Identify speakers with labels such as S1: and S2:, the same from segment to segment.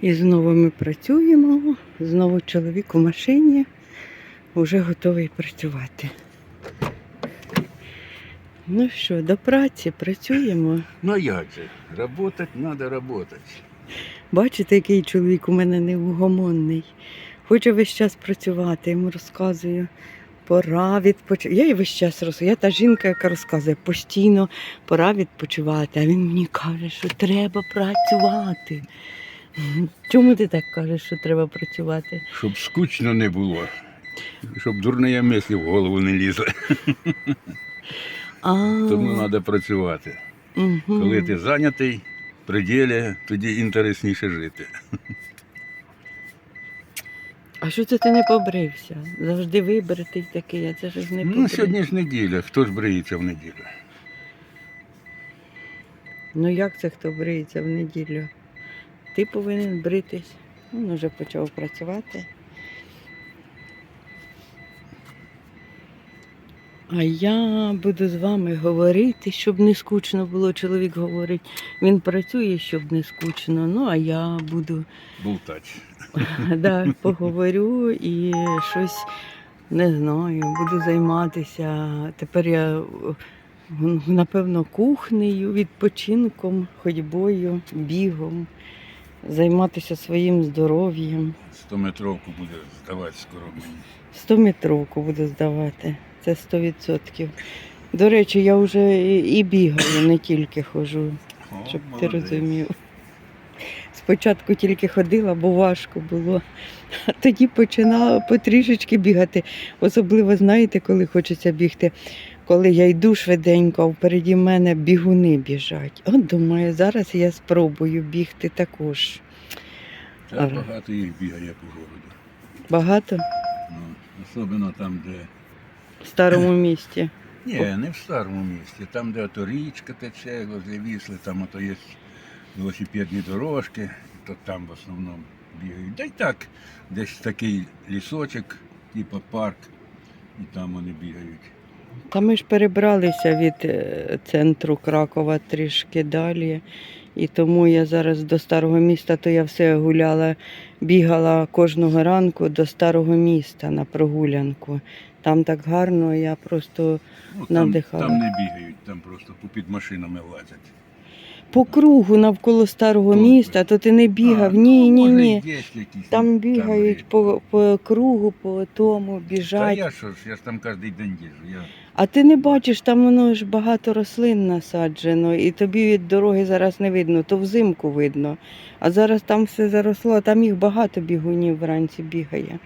S1: І знову ми працюємо. Знову чоловік у машині вже готовий працювати. Ну що, до праці працюємо.
S2: Ну як же? Работать надо работать.
S1: Бачите, який чоловік у мене невгомонний. Хоче весь час працювати, йому розказую. Пора відпочивати. Я і весь час розказую. Я та жінка, яка розказує постійно пора відпочивати. А він мені каже, що треба працювати. Чому ти так кажеш, що треба працювати?
S2: Щоб скучно не було. Щоб дурні мислі в голову не лізли.
S1: А,
S2: Тому треба працювати.
S1: мгм.
S2: Коли ти зайнятий, при ділі, тоді інтересніше жити.
S1: А що це ти не побрився? Завжди вибритий такий, а це ж не
S2: Ну, сьогодні ж неділя. Хто ж бриється в неділю?
S1: Ну як це хто бриється в неділю? Ти повинен бритись. Він вже почав працювати. А я буду з вами говорити, щоб не скучно було. Чоловік говорить, він працює, щоб не скучно. Ну а я буду
S2: Болтать.
S1: да, поговорю і щось не знаю, буду займатися. Тепер я напевно кухнею, відпочинком, ходьбою, бігом, займатися своїм здоров'ям.
S2: 100-метровку буде здавати скоро мені.
S1: 100 метровку буду здавати. Це 100%. До речі, я вже і, бігаю, не тільки ходжу.
S2: О,
S1: щоб ти розумів. Спочатку тільки ходила, бо важко було. А тоді починала потрішечки бігати. Особливо, знаєте, коли хочеться бігти. Коли я йду швиденько, а впереді мене бігуни біжать. От думаю, зараз я спробую бігти також.
S2: Та багато їх бігає по городу.
S1: Багато
S2: Ну, особливо там, де.
S1: в старому місті.
S2: Ні, не в старому місті. Там, де ото річка тече, возле Вісли, там ото є велосипедні дорожки, то там в основному бігають. Да й так, десь такий лісочок, типу парк, і там вони бігають.
S1: Та ми ж перебралися від е, центру Кракова трішки далі. І тому я зараз до старого міста, то я все гуляла, бігала кожного ранку до старого міста на прогулянку. Там так гарно, я просто
S2: Ну, там,
S1: Надихала.
S2: там не бігають, там просто під машинами лазять.
S1: По кругу навколо старого
S2: Тут.
S1: міста, то ти не бігав.
S2: А,
S1: ні,
S2: ну,
S1: ні, ні.
S2: і є якісь
S1: Там бігають по, по кругу, по тому,
S2: Та
S1: біжать.
S2: я що ж, я ж там кожен день їжджу. Я...
S1: А ти не бачиш, там воно ж багато рослин насаджено, і тобі від дороги зараз не видно, то взимку видно. А зараз там все заросло, а там їх багато бігунів вранці бігає.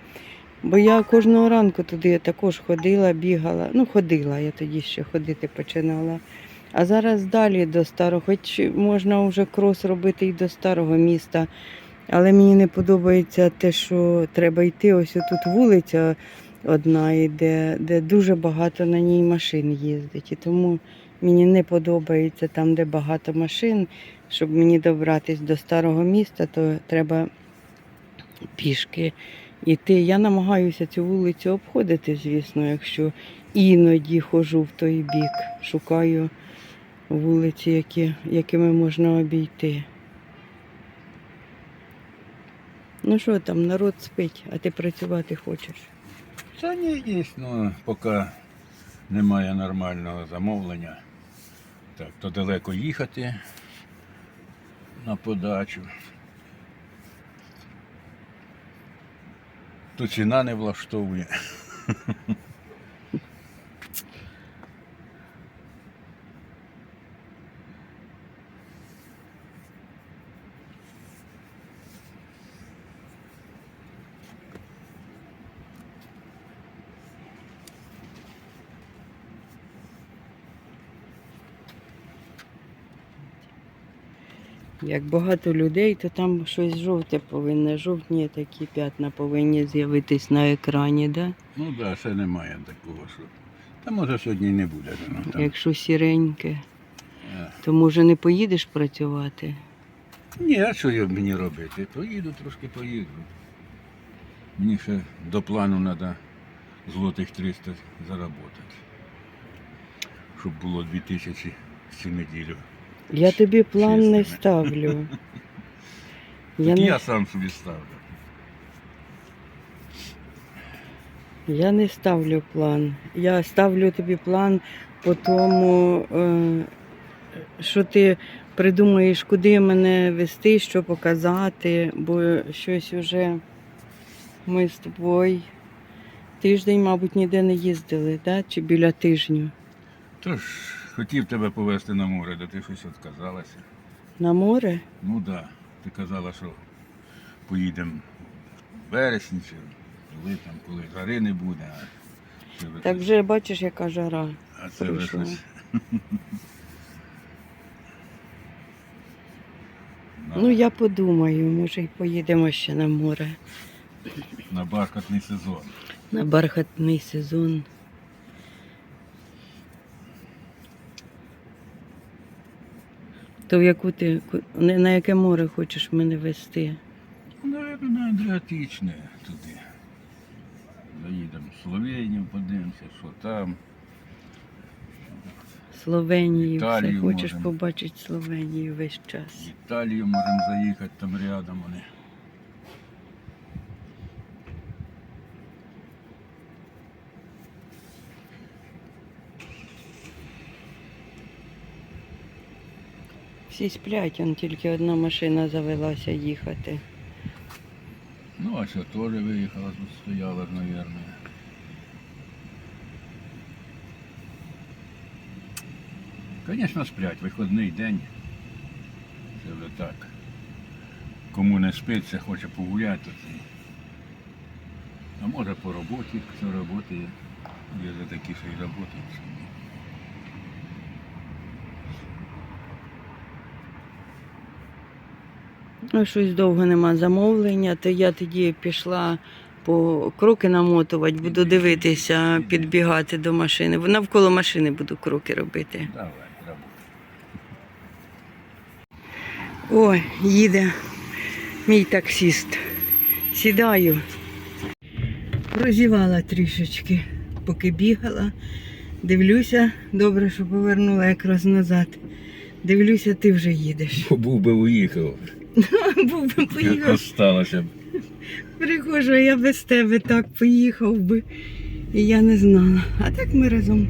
S1: Бо я кожного ранку туди також ходила, бігала. Ну, ходила, я тоді ще ходити починала. А зараз далі до старого, хоч можна вже крос робити і до старого міста. Але мені не подобається те, що треба йти. Ось тут вулиця одна йде, де дуже багато на ній машин їздить. І тому мені не подобається там, де багато машин. Щоб мені добратись до старого міста, то треба пішки йти. Я намагаюся цю вулицю обходити, звісно, якщо іноді ходжу в той бік, шукаю вулиці, які, якими можна обійти. Ну що там, народ спить, а ти працювати хочеш.
S2: Та ні, ну, поки немає нормального замовлення. Так, то далеко їхати на подачу. То ціна не влаштовує.
S1: Як багато людей, то там щось жовте повинне, жовтні такі п'ятна повинні з'явитись на екрані, да?
S2: Ну так, да, ще немає такого, що. Та може сьогодні не буде. Ну, там.
S1: якщо сіреньке.
S2: Е.
S1: То може не поїдеш працювати?
S2: Ні, а що я мені робити? Поїду, трошки поїду. Мені ще до плану треба злотих 300 заробити. Щоб було 2000 цю неділю.
S1: Я тобі план не ставлю. Я не,
S2: я сам собі ставлю.
S1: я не ставлю план. Я ставлю тобі план по тому, е, що ти придумаєш, куди мене вести, що показати, бо щось уже ми з тобою тиждень, мабуть, ніде не їздили, да? чи біля тижню.
S2: Тож хотів тебе повезти на море, де ти щось відказалася.
S1: На море?
S2: Ну так, да. ти казала, що поїдемо в вересні чи коли там, коли жари не буде. А
S1: Так вже бачиш, яка жара.
S2: а це вже
S1: Ну, я подумаю, може, й поїдемо ще на море.
S2: на бархатний сезон.
S1: На бархатний сезон. То в яку ти на яке море хочеш мене вести?
S2: Наверно, на Адріатичне туди. Заїдемо в Словенію, подивимося, що там.
S1: Словенію. Все хочеш
S2: можем.
S1: побачити Словенію весь час.
S2: В Італію можемо заїхати, там рядом вони.
S1: Всі сплять, он тільки одна машина завелася їхати.
S2: Ну, а що теж виїхала, тут стояла, мабуть. Звісно, сплять, виходний день. Це вже так. Кому не спиться, хоче погуляти. А може по роботі, хто роботи є. Є за такі, що й роботи.
S1: Ну, щось довго нема замовлення, то я тоді пішла по кроки намотувати, буду дивитися, підбігати до машини. Навколо машини буду кроки робити.
S2: Давай, роботи.
S1: Ой, їде мій таксіст. Сідаю. Прозівала трішечки, поки бігала. Дивлюся, добре, що повернула якраз назад. Дивлюся, ти вже їдеш.
S2: Був би уїхав.
S1: Був би поїхав.
S2: Осталося б.
S1: Прихожу, а я без тебе так поїхав би. І я не знала. А так ми разом.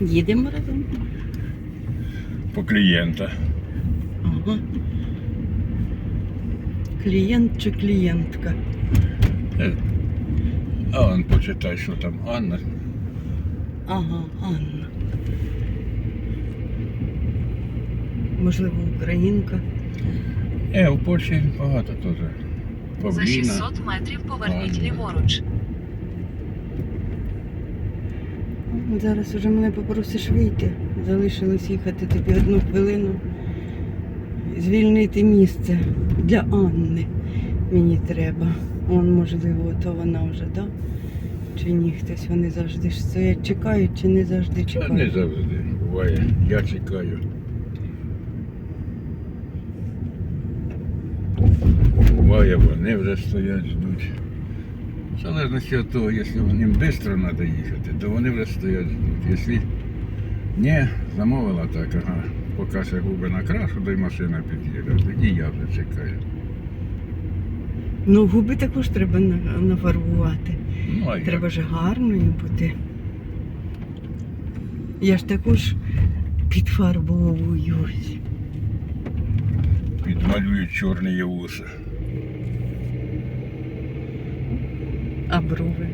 S1: Їдемо разом.
S2: По клієнта.
S1: Ага. Клієнт чи клієнтка?
S2: Е, А он почитай, що там Анна.
S1: Ага, Анна. Можливо, українка.
S2: Е, в Польщі багато теж.
S3: За 600 метрів поверніть
S2: Ладно.
S3: ліворуч.
S1: Зараз уже мене попросиш вийти. Залишилось їхати тобі одну хвилину. Звільнити місце для Анни. Мені треба. Он, можливо, то вона вже, да? Чи ні, хтось вони завжди ж стоять, чекають, чи не завжди
S2: Та не завжди. Буває. Я чекаю. Буває, вони вже стоять, ждуть. В залежності від того, якщо їм швидко треба їхати, то вони вже стоять, ждуть. Якщо ні, замовила так, ага, поки ще губи накрашу, то й машина під'їде. Тоді я вже чекаю.
S1: Ну, губи також треба нафарбувати.
S2: Ну, а
S1: Треба
S2: як?
S1: ж гарною бути. Я ж також підфарбовуюсь.
S2: підмалюють чорні вуса.
S1: А брови.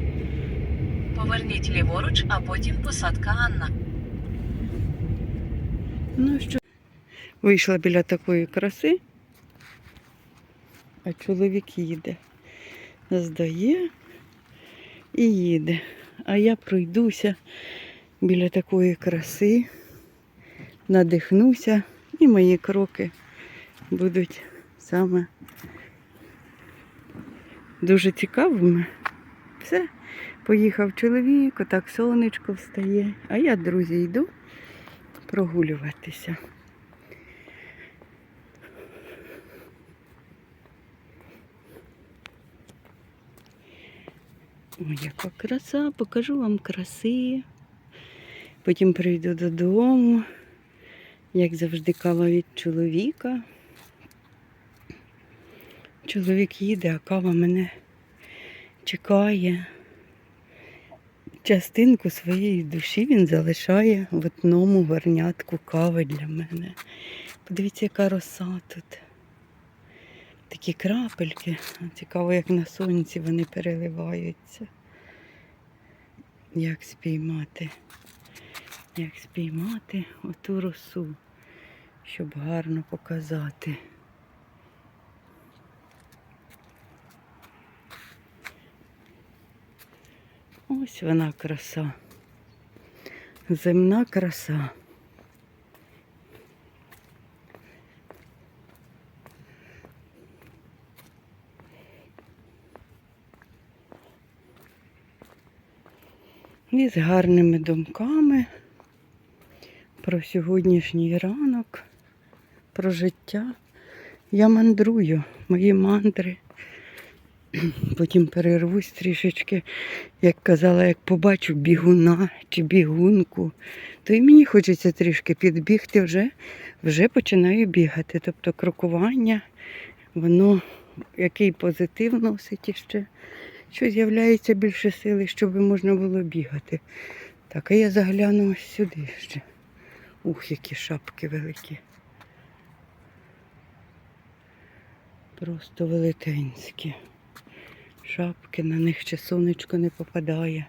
S3: Поверніть ліворуч, а потім посадка Анна.
S1: Ну що? Вийшла біля такої краси, а чоловік їде. Здає і їде. А я пройдуся біля такої краси, надихнуся, і мої кроки будуть саме дуже цікавими. Все, поїхав чоловік, отак сонечко встає, а я, друзі, йду прогулюватися. Ой, яка краса, покажу вам краси. Потім прийду додому, як завжди, кава від чоловіка. Чоловік їде, а кава мене чекає. Частинку своєї душі він залишає в одному горнятку кави для мене. Подивіться, яка роса тут. Такі крапельки. Цікаво, як на сонці вони переливаються. Як спіймати? Як спіймати оту росу, щоб гарно показати. Ось вона краса. Земна краса. І з гарними думками про сьогоднішній ранок, про життя. Я мандрую, мої мандри. Потім перервусь трішечки, як казала, як побачу бігуна чи бігунку, то і мені хочеться трішки підбігти, вже, вже починаю бігати. Тобто крокування, воно який позитив носить іще, що з'являється більше сили, щоб можна було бігати. Так, а я загляну сюди ще. Ух, які шапки великі. Просто велетенські шапки, на них ще сонечко не попадає.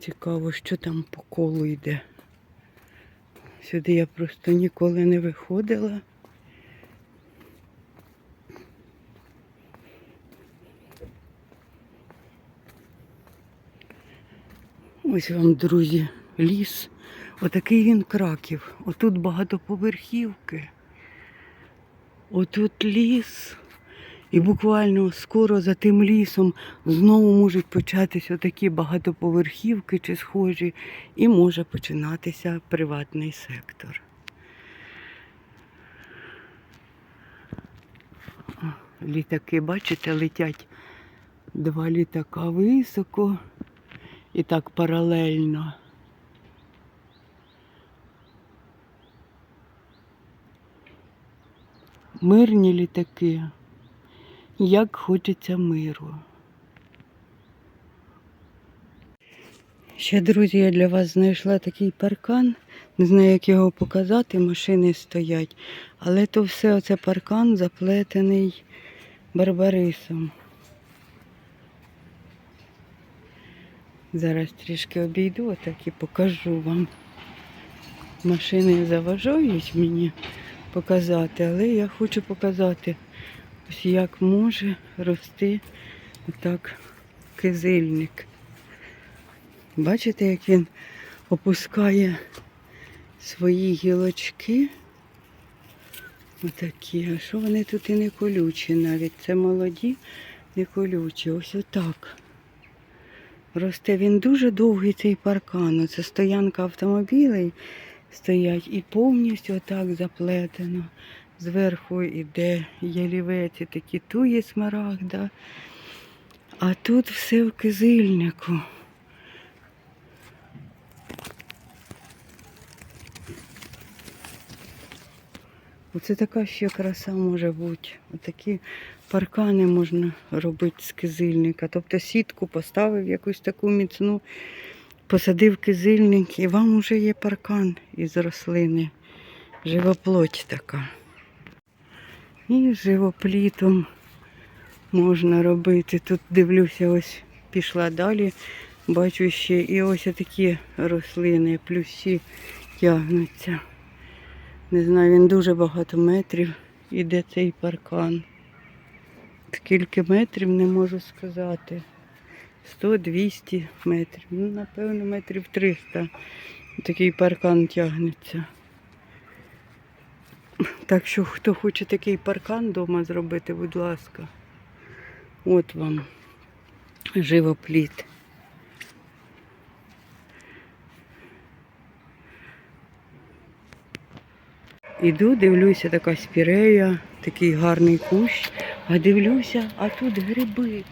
S1: Цікаво, що там по колу йде. Сюди я просто ніколи не виходила. Ось вам, друзі, ліс. Отакий він краків. Отут багатоповерхівки. Отут ліс. І буквально скоро за тим лісом знову можуть початися такі багатоповерхівки чи схожі, і може починатися приватний сектор. Літаки, бачите, летять два літака високо і так паралельно. Мирні літаки. Як хочеться миру. Ще, друзі, я для вас знайшла такий паркан. Не знаю, як його показати, машини стоять. Але то все оце паркан заплетений барбарисом. Зараз трішки обійду отак і покажу вам. Машини заважають мені показати, але я хочу показати, ось як може рости отак кизильник. Бачите, як він опускає свої гілочки. Отакі. А що вони тут і не колючі навіть? Це молоді, не колючі. Ось отак. Росте він дуже довгий цей паркан. Це стоянка автомобілей стоять і повністю отак заплетено. Зверху іде ялівець, і такі туї смарагда. А тут все в кизильнику. Оце така ще краса може бути. Отакі паркани можна робити з кизильника. Тобто сітку поставив якусь таку міцну, посадив кизильник і вам вже є паркан із рослини. Живоплоть така. І живоплітом можна робити. Тут дивлюся, ось пішла далі. Бачу ще і ось такі рослини, плюсі тягнуться. Не знаю, він дуже багато метрів іде цей паркан. Скільки метрів не можу сказати. 100-200 метрів. Ну, напевно, метрів 300. Такий паркан тягнеться. Так що, хто хоче такий паркан вдома зробити, будь ласка. От вам живопліт. Іду, дивлюся, така спірея, такий гарний кущ. А дивлюся, а тут гриби.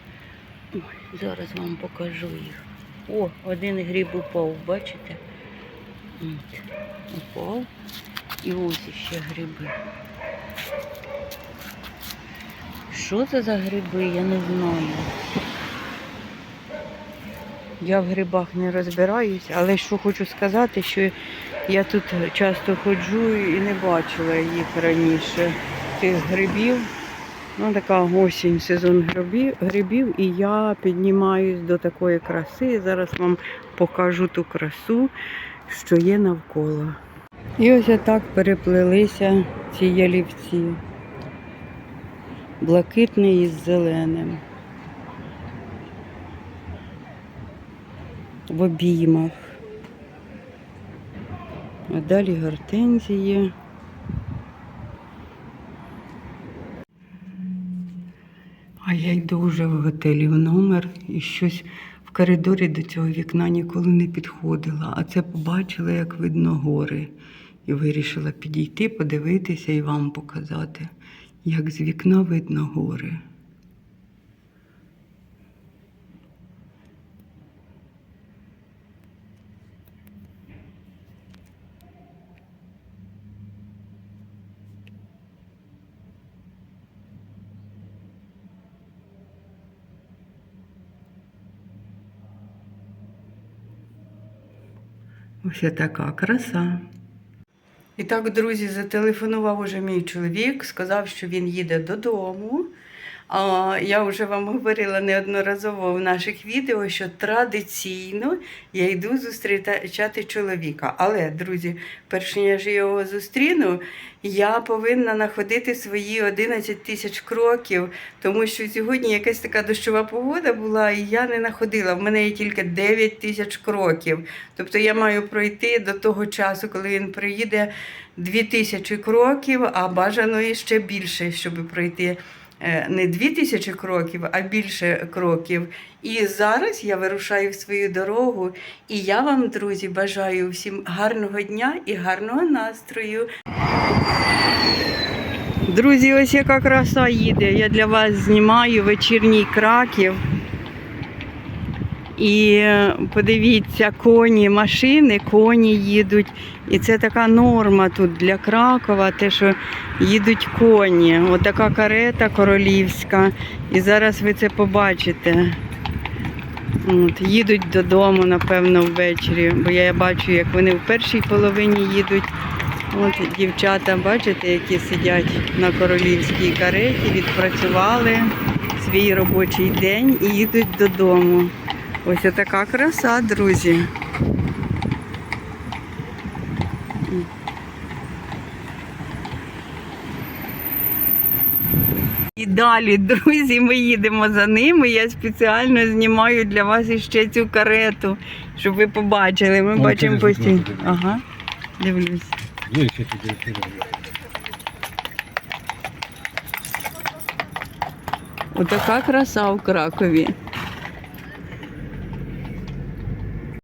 S1: Зараз вам покажу їх. О, один гриб упав, бачите? От, упав. І ось ще гриби. Що це за гриби, я не знаю. Я в грибах не розбираюсь, але що хочу сказати, що я тут часто ходжу і не бачила їх раніше, тих грибів. Ну, така осінь, сезон грибів, і я піднімаюсь до такої краси. Зараз вам покажу ту красу, що є навколо. І ось так переплелися ці ялівці. Блакитний із зеленим. В обіймах. А далі гортензії. А я йду вже в готелі в номер і щось в коридорі до цього вікна ніколи не підходила. А це побачила, як видно гори. І вирішила підійти, подивитися і вам показати, як з вікна видно гори. Ось така краса. І так, друзі, зателефонував уже мій чоловік, сказав, що він їде додому. А, я вже вам говорила неодноразово в наших відео, що традиційно я йду зустрічати чоловіка. Але, друзі, перш ніж я його зустріну, я повинна находити свої 11 тисяч кроків, тому що сьогодні якась така дощова погода була, і я не находила. В мене є тільки 9 тисяч кроків. Тобто я маю пройти до того часу, коли він приїде 2 тисячі кроків, а бажано ще більше, щоб пройти не дві тисячі кроків, а більше кроків. І зараз я вирушаю в свою дорогу. І я вам, друзі, бажаю всім гарного дня і гарного настрою. Друзі, ось яка краса їде. Я для вас знімаю вечірній краків. І подивіться, коні, машини, коні їдуть. І це така норма тут для Кракова, те, що їдуть коні. Отака карета королівська. І зараз ви це побачите. От, їдуть додому, напевно, ввечері, бо я бачу, як вони в першій половині їдуть. От дівчата, бачите, які сидять на королівській кареті, відпрацювали свій робочий день і їдуть додому. Ось така краса, друзі. І далі, друзі, ми їдемо за ними. Я спеціально знімаю для вас іще цю карету, щоб ви побачили. Ми
S2: О,
S1: бачимо постійно. Ага, дивлюсь.
S2: Є ще кидаю.
S1: Отака краса у Кракові.